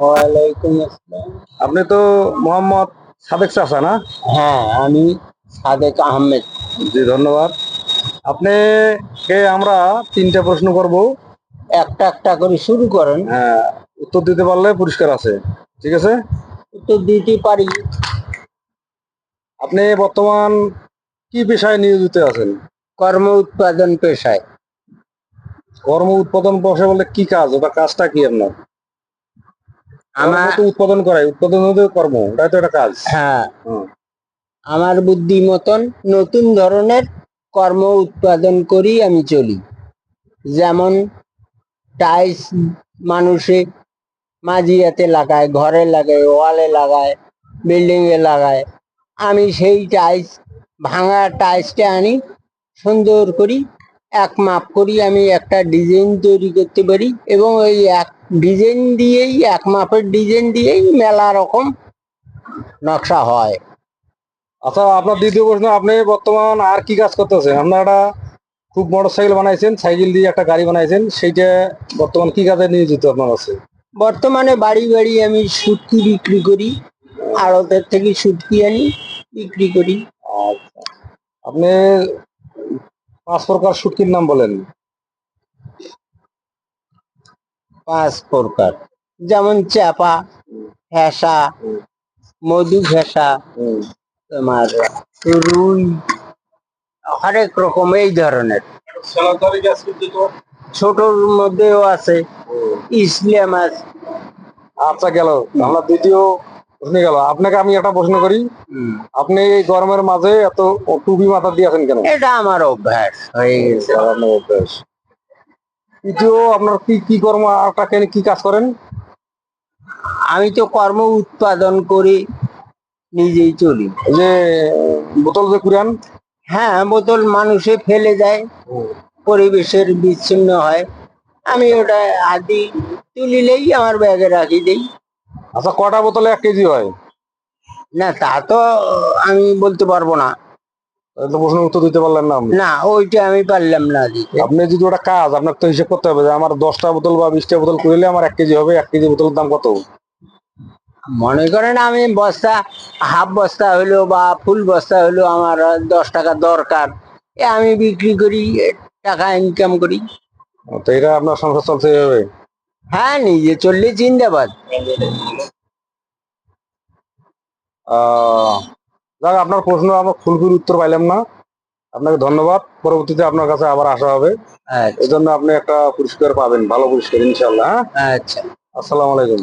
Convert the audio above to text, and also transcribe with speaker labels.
Speaker 1: ওয়ালাইকুম আসসালাম।
Speaker 2: আপনি তো মোহাম্মদ সাদেক চাচা না?
Speaker 1: হ্যাঁ আমি সাদেক আহমেদ।
Speaker 2: জি ধন্যবাদ। আপনি কে? আমরা তিনটা প্রশ্ন করব।
Speaker 1: একটা একটা করে শুরু করেন।
Speaker 2: হ্যাঁ উত্তর দিতে পারলে পুরস্কার আছে। ঠিক আছে?
Speaker 1: উত্তর দিতে পারি।
Speaker 2: আপনি বর্তমান কি পেশায় নিয়োজিত আছেন?
Speaker 1: কর্ম উৎপাদন পেশায়।
Speaker 2: কর্ম উৎপাদন বসে বলে কি কাজ? ওটা কাজটা কি আপনার?
Speaker 1: আমার
Speaker 2: তো উৎপাদন করাই উৎপাদন কর্ম ওটাই তো একটা কাজ।
Speaker 1: হ্যাঁ। আমার বুদ্ধি মতন নতুন ধরনের কর্ম উৎপাদন করি আমি চলি। যেমন টাইলস মানুষে মাঝিয়াতে লাগায় ঘরে লাগায় ওয়ালে লাগায় বিল্ডিং এ লাগায়। আমি সেই টাইলস ভাঙা টাইলসটা আনি সুন্দর করি এক মাপ করি আমি একটা ডিজাইন তৈরি করতে পারি এবং ওই এক ডিজাইন দিয়েই এক মাপের ডিজাইন দিয়েই মেলা রকম নকশা হয়।
Speaker 2: আচ্ছা আপনার দ্বিতীয় প্রশ্ন আপনি বর্তমান আর কি কাজ করতেছেন? আপনার একটা খুব মোটর সাইকেল বানাইছেন সাইকেল দিয়ে একটা গাড়ি বানাইছেন সেইটা বর্তমান কি কাজে নিয়োজিত আপনার আছে
Speaker 1: বর্তমানে বাড়ি বাড়ি আমি সুটকি বিক্রি করি আড়তের থেকে সুটকি আনি বিক্রি করি।
Speaker 2: আচ্ছা। আপনি পাঁচ প্রকার শুটকির নাম বলেন।
Speaker 1: পাঁচ প্রকার। যেমন চাপা ফেসা মধু ফেসা তোমার রুই হরেক রকম এই ধরনের। ছোটর মধ্যেও আছে। ইসলিয়া মাছ
Speaker 2: আচ্ছা গেল। আমরা দ্বিতীয় প্রশ্ন গেল। আপনাকে আমি একটা প্রশ্ন করি। আপনি এই গরমের মাঝে এত টুপি মাথা দিয়েছেন কেন?
Speaker 1: এটা আমার অভ্যাস। হয়ে গেছে।
Speaker 2: অভ্যাস। তৃতীয় আপনার কি কি কর্ম আপনাকে কি কাজ করেন?
Speaker 1: আমি তো কর্ম উৎপাদন করে নিজেই চলি।
Speaker 2: যে বোতল যে কুরান
Speaker 1: হ্যাঁ বোতল মানুষে ফেলে যায় পরিবেশের বিচ্ছিন্ন হয়। আমি ওটা আদি তুলিলেই আমার ব্যাগে রাখি দেই।
Speaker 2: আচ্ছা কটা বোতলে এক কেজি হয়?
Speaker 1: না তা তো আমি বলতে পারব না।
Speaker 2: তাহলে উত্তর দিতে পারলেন না
Speaker 1: না ওইটা আমি পারলাম না দিতে।
Speaker 2: আপনি যদি ওটা কাজ আপনার তো হিসেব করতে হবে যে আমার দশটা বোতল বা বিশটা বোতল করলে আমার এক কেজি হবে এক কেজি বোতলের দাম কত?
Speaker 1: মনে করেন আমি বস্তা হাফ বস্তা হলো বা ফুল বস্তা হলো আমার দশ টাকা দরকার। এ আমি বিক্রি করি টাকা ইনকাম করি।
Speaker 2: তো এটা আপনার সংসার চলছে এইভাবে?
Speaker 1: হ্যাঁ নিজে চললে জিন্দাবাদ।
Speaker 2: আহ যাক আপনার প্রশ্ন আমার ফুলফুল উত্তর পাইলাম না। আপনাকে ধন্যবাদ। পরবর্তীতে আপনার কাছে আবার আসা হবে।
Speaker 1: আচ্ছা।
Speaker 2: এই জন্য আপনি একটা পুরস্কার পাবেন ভালো পুরস্কার ইনশাল্লাহ হ্যাঁ?
Speaker 1: আচ্ছা।
Speaker 2: আসসালামু আলাইকুম।